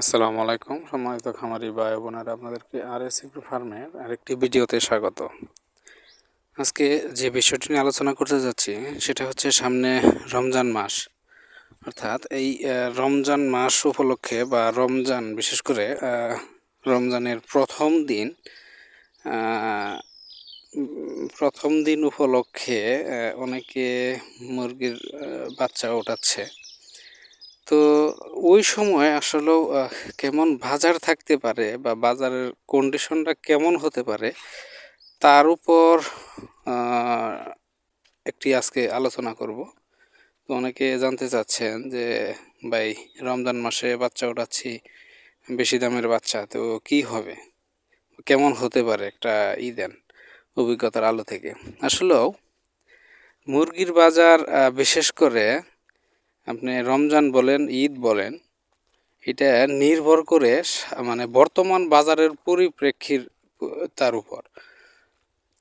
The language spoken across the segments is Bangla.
আসসালামু আলাইকুম। সম্মানিত খামারি ভাই বোনেরা, আপনাদেরকে আর এস ফার্মের আরেকটি ভিডিওতে স্বাগত। আজকে যে বিষয়টি নিয়ে আলোচনা করতে যাচ্ছি, সেটা হচ্ছে সামনে রমজান মাস। অর্থাৎ এই রমজান মাস উপলক্ষে বা রমজান, বিশেষ করে রমজানের প্রথম দিন প্রথম দিন উপলক্ষে অনেকে মুরগির বাচ্চা ওঠাচ্ছে। তো ওই সময় আসলেও কেমন বাজার থাকতে পারে বা বাজারের কন্ডিশনটা কেমন হতে পারে, তার উপর একটি আজকে আলোচনা করব। তো অনেকে জানতে চাচ্ছেন যে, ভাই, রমজান মাসে বাচ্চা ওঠাচ্ছি বেশি দামের বাচ্চা, তো কি হবে? কেমন হতে পারে? একটা ই দেন অভিজ্ঞতার আলো থেকে। আসলেও, মুরগির বাজার বিশেষ করে আপনি রমজান বলেন, ঈদ বলেন, এটা নির্ভর করে মানে বর্তমান বাজারের পরিপ্রেক্ষির তার উপর।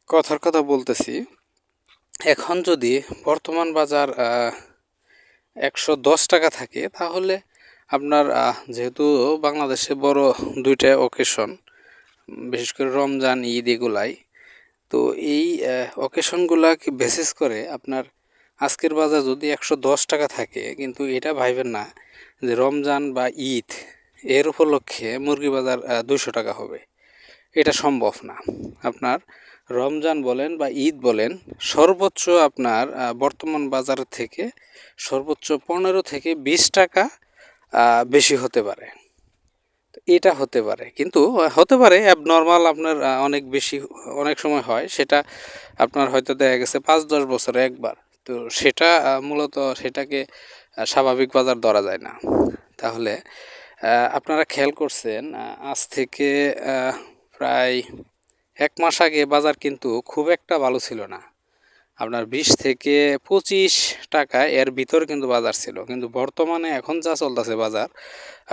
কথার কথা বলতেছি, এখন যদি বর্তমান বাজার একশো দশ টাকা থাকে, তাহলে আপনার যেহেতু বাংলাদেশে বড় দুইটা অকেশন বিশেষ করে রমজান, ঈদ এগুলাই, তো এই অকেশনগুলাকে বেসিস করে আপনার আজকের বাজার যদি একশো দশ টাকা থাকে, কিন্তু এটা ভাইবেন না যে রমজান বা ঈদ, এর উপলক্ষে মুরগি বাজার দুশো টাকা হবে। এটা সম্ভব না। আপনার রমজান বলেন বা ঈদ বলেন, সর্বোচ্চ আপনার বর্তমান বাজার থেকে সর্বোচ্চ পনেরো থেকে বিশ টাকা বেশি হতে পারে। এটা হতে পারে। কিন্তু হতে পারে অ্যাবনর্মাল আপনার অনেক বেশি, অনেক সময় হয়। সেটা আপনার হয়তো দেখা গেছে পাঁচ দশ বছরে একবার। তো সেটা মূলত সেটাকে স্বাভাবিক বাজার ধরা যায় না। তাহলে আপনারা খেয়াল করছেন আজ থেকে প্রায় এক মাস আগে বাজার কিন্তু খুব একটা ভালো ছিল না। আপনার বিশ থেকে পঁচিশ টাকা এর ভিতর কিন্তু বাজার ছিল। কিন্তু বর্তমানে এখন যা চলতেছে বাজার,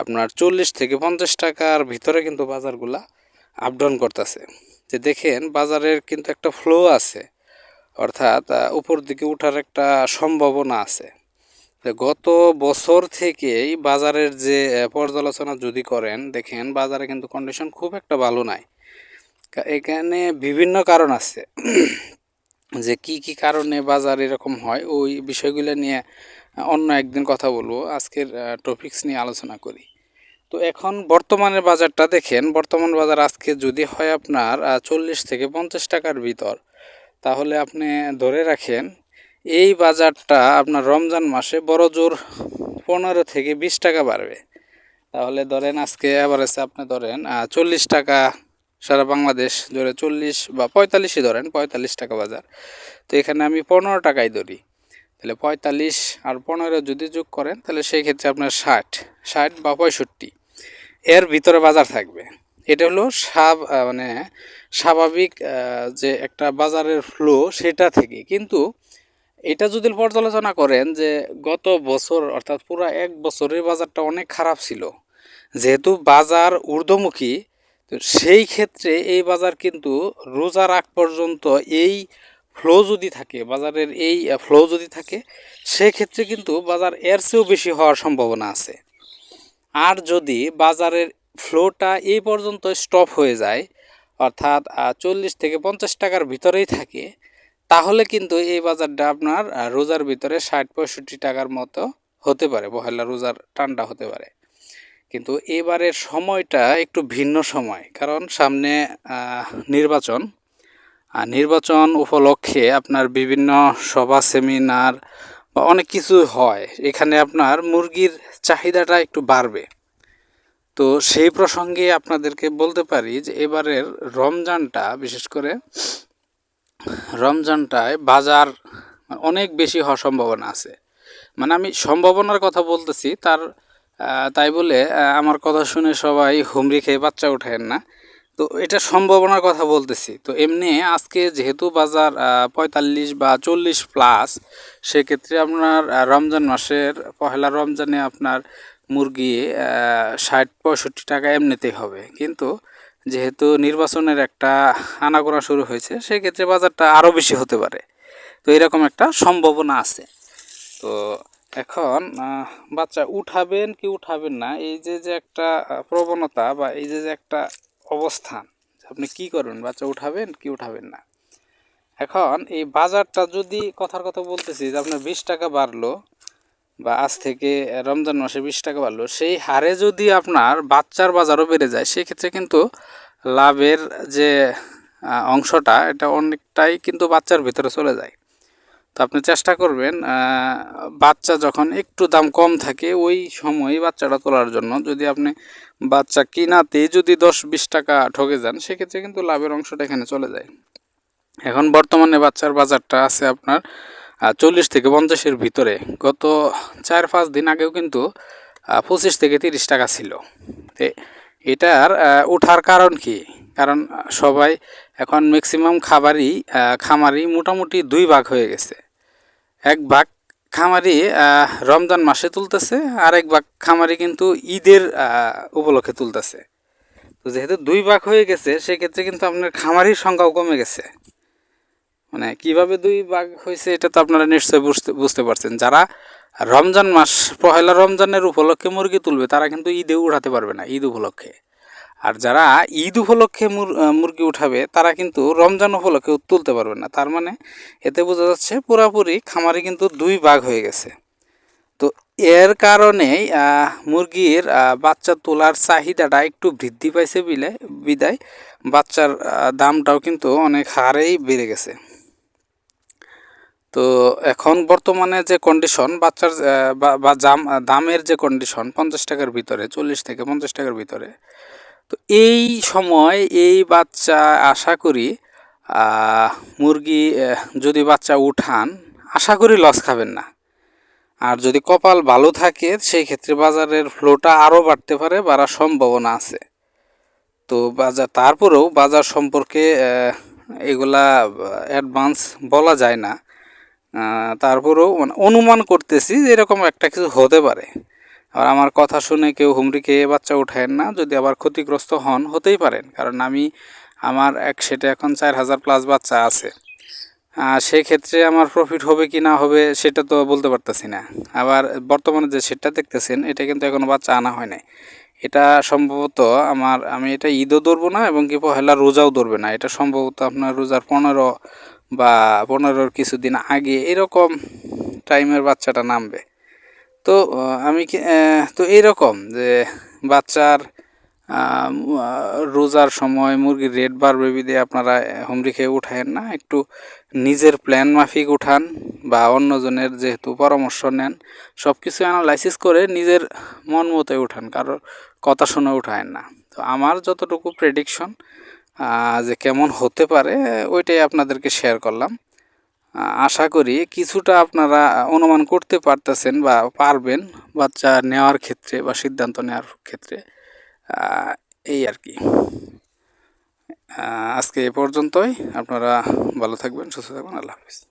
আপনার চল্লিশ থেকে পঞ্চাশ টাকার ভিতরে কিন্তু বাজারগুলা আপ ডাউন করতেছে। যে দেখেন, বাজারের কিন্তু একটা ফ্লো আছে। অর্থাৎ উপর দিকে ওঠার একটা সম্ভাবনা আছে। গত বছর থেকেই বাজারের যে পর্যালোচনা যদি করেন, দেখেন বাজারে কিন্তু কন্ডিশন খুব একটা ভালো নাই। এখানে বিভিন্ন কারণ আছে। যে কি কি কারণে বাজার এরকম হয়, ওই বিষয়গুলো নিয়ে অন্য একদিন কথা বলব। আজকের টপিকস নিয়ে আলোচনা করি। তো এখন বর্তমানের বাজারটা দেখেন। বর্তমান বাজার আজকে যদি হয় আপনার চল্লিশ থেকে পঞ্চাশ টাকার ভিতর। তাহলে আপনি ধরে রাখেন, এই বাজারটা আপনার রমজান মাসে বড় জোর পনেরো থেকে বিশ টাকা বাড়বে। তাহলে ধরেন আজকে অ্যাভারেজে আপনি ধরেন চল্লিশ টাকা সারা বাংলাদেশ ধরে চল্লিশ বা পঁয়তাল্লিশই ধরেন, পঁয়তাল্লিশ টাকা বাজার। তো এখানে আমি পনেরো টাকাই ধরি। তাহলে পঁয়তাল্লিশ আর পনেরো যদি যোগ করেন, তাহলে সেই ক্ষেত্রে আপনার ষাট ষাট বা পঁয়ষট্টি। এর ভিতরে বাজার থাকবে। এটা হলো আহ, মানে স্বাভাবিক যে একটা বাজারের ফ্লো সেটা থেকে। কিন্তু এটা যদি পর্যালোচনা করেন যে গত বছর অর্থাৎ পুরো এক বছরের বাজারটা অনেক খারাপ ছিল। যেহেতু বাজার ঊর্ধ্বমুখী তো সেই ক্ষেত্রে এই বাজার কিন্তু রোজার আগ পর্যন্ত এই ফ্লো যদি থাকে বাজারের এই ফ্লো যদি থাকে সেক্ষেত্রে কিন্তু বাজার এর চেয়েও বেশি হওয়ার সম্ভাবনা আছে। আর যদি বাজারের ফ্লোটা এই পর্যন্ত স্টপ হয়ে যায়, অর্থাৎ চল্লিশ থেকে পঞ্চাশ টাকার ভিতরেই থাকে। তাহলে কিন্তু এই বাজারটা আপনার রোজার ভিতরে ষাট পঁয়ষট্টি টাকার মতো হতে পারে পহেলা রোজার টানটা হতে পারে। কিন্তু এবারের সময়টা একটু ভিন্ন সময়, কারণ সামনে নির্বাচন। আর নির্বাচন উপলক্ষে আপনার বিভিন্ন সভা, সেমিনার বা অনেক কিছু হয়। এখানে আপনার মুরগির চাহিদাটা একটু বাড়বে। তো সেই প্রসঙ্গে আপনাদেরকে বলতে পারি যে এবারের রমজানটা, বিশেষ করে রমজানটায় বাজার অনেক বেশি হওয়ার সম্ভাবনা আছে। মানে আমি সম্ভাবনার কথা বলতেছি, তার তাই বলে আমার কথা শুনে সবাই হুমড়ি খেয়ে বাচ্চা ওঠেন না। তো এটা সম্ভাবনার কথা বলতেছি। তো এমনি আজকে যেহেতু বাজার পঁয়তাল্লিশ বা চল্লিশ প্লাস সেক্ষেত্রে আপনার রমজান মাসের পহেলা রমজানে আপনার মুরগি ষাট, পঁয়ষট্টি টাকা এমনিতেই হবে। কিন্তু যেহেতু নির্বাচনের একটা আনাগোনা শুরু হয়েছে, সেক্ষেত্রে বাজারটা আরও বেশি হতে পারে। তো এরকম একটা সম্ভাবনা আছে। তো এখন বাচ্চা উঠাবেন কি উঠাবেন না, এই যে যে একটা প্রবণতা বা এই যে যে একটা অবস্থান আপনি কি করবেন, বাচ্চা উঠাবেন কি উঠাবেন না। এখন এই বাজারটা যদি কথার কথা বলতেছি, যে আপনার বিশ টাকা বাড়লো বা আজ থেকে রমজান মাসে বিশ টাকা বাড়লো, সেই হারে যদি আপনার বাচ্চার বাজারও বেড়ে যায়, সেক্ষেত্রে কিন্তু লাভের যে অংশটা, এটা অনেকটাই কিন্তু বাচ্চার ভিতরে চলে যায়। তো আপনি চেষ্টা করবেন বাচ্চা যখন একটু দাম কম থাকে, ওই সময় বাচ্চাটা তোলার জন্য। যদি আপনি বাচ্চা কিনাতেই যদি দশ বিশ টাকা ঠকে যান, সেক্ষেত্রে কিন্তু লাভের অংশটা এখানে চলে যায়। এখন বর্তমানে বাচ্চার বাজারটা আছে আপনার চল্লিশ থেকে পঞ্চাশের ভিতরে। গত চার, পাঁচ দিন আগেও কিন্তু পঁচিশ থেকে তিরিশ টাকা ছিল। এটার ওঠার কারণ কি? কারণ সবাই এখন ম্যাক্সিমাম খাবারই খামারি মোটামুটি দুই ভাগ হয়ে গেছে। এক ভাগ খামারি রমজান মাসে তুলতেছে, আর এক ভাগ খামারি কিন্তু ঈদের উপলক্ষে তুলতেছে। তো যেহেতু দুই ভাগ হয়ে গেছে, সেক্ষেত্রে কিন্তু আপনার খামারির সংখ্যাও কমে গেছে। মানে কীভাবে দুই ভাগ হয়েছে এটা তো আপনারা নিশ্চয়ই বুঝতে বুঝতে পারছেন। যারা রমজান মাস, পহেলা রমজানের উপলক্ষে মুরগি তুলবে, তারা কিন্তু ঈদে উঠাতে পারবে না, ঈদ উপলক্ষে। আর যারা ঈদ উপলক্ষে মুরগি উঠাবে, তারা কিন্তু রমজান উপলক্ষে তুলতে পারবে না। তার মানে এতে বোঝা যাচ্ছে পুরাপুরি খামারে কিন্তু দুই ভাগ হয়ে গেছে। তো এর কারণেই মুরগির বাচ্চা তোলার চাহিদাটা একটু বৃদ্ধি পাইছে বিলে বিদায়, বাচ্চার দামটাও কিন্তু অনেক হারেই বেড়ে গেছে। তো এখন বর্তমানে যে কন্ডিশন বাচ্চার বা- জাম, দামের যে কন্ডিশন পঞ্চাশ টাকার ভিতরে, চল্লিশ থেকে পঞ্চাশ টাকার ভিতরে। তো এই সময় এই বাচ্চা আশা করি মুরগি যদি বাচ্চা উঠান, আশা করি লস খাবেন না। আর যদি কপাল ভালো থাকে, সেই ক্ষেত্রে বাজারের ফ্লোটা আরও বাড়তে পারে, বাড়ার সম্ভাবনা আছে। তো বাজার, তারপরেও বাজার সম্পর্কে এগুলা অ্যাডভান্স বলা যায় না। তারপরেও মানে অনুমান করতেছি যে এরকম একটা কিছু হতে পারে। আর আমার কথা শুনে কেউ হুমড়ি খেয়ে বাচ্চা উঠায়েন না, যদি আবার ক্ষতিগ্রস্ত হন, হতেই পারেন। কারণ আমি, আমার এক সেটে এখন চার হাজার প্লাস বাচ্চা আছে। সেক্ষেত্রে আমার প্রফিট হবে কি না হবে সেটা তো বলতে পারতেছি না। আবার বর্তমানে যে সেটটা দেখতেছেন, এটা কিন্তু এখনও বাচ্চা আনা হয় নাই। এটা সম্ভবত আমার, আমি এটা ঈদও ধরবো না, এবং কি পহেলা রোজাও ধরবে না। এটা সম্ভবত আপনার রোজার পনেরো বা পনেরোর কিছুদিন আগে এরকম টাইমের বাচ্চাটা নামবে। তো আমি তো এইরকম যে বাচ্চার রোজার সময় মুরগির রেট বাড়বে বিদে আপনারা হুমড়ি খেয়ে উঠায়েন না, একটু নিজের প্ল্যান মাফিক উঠান বা অন্যজনের যেহেতু পরামর্শ নেন সব কিছু অ্যানালাইসিস করে নিজের মন মতো উঠান কারোর কথা শুনে উঠায়েন না। তো আমার যতটুকু প্রেডিকশন যে কেমন হতে পারে, ওইটাই আপনাদেরকে শেয়ার করলাম। আশা করি কিছুটা আপনারা অনুমান করতে পারতেছেন বা পারবেন বাচ্চা নেওয়ার ক্ষেত্রে বা সিদ্ধান্ত নেওয়ার ক্ষেত্রে। এই আর কি। আজকে এ পর্যন্তই। আপনারা ভালো থাকবেন, সুস্থ থাকবেন। আল্লাহ হাফিজ।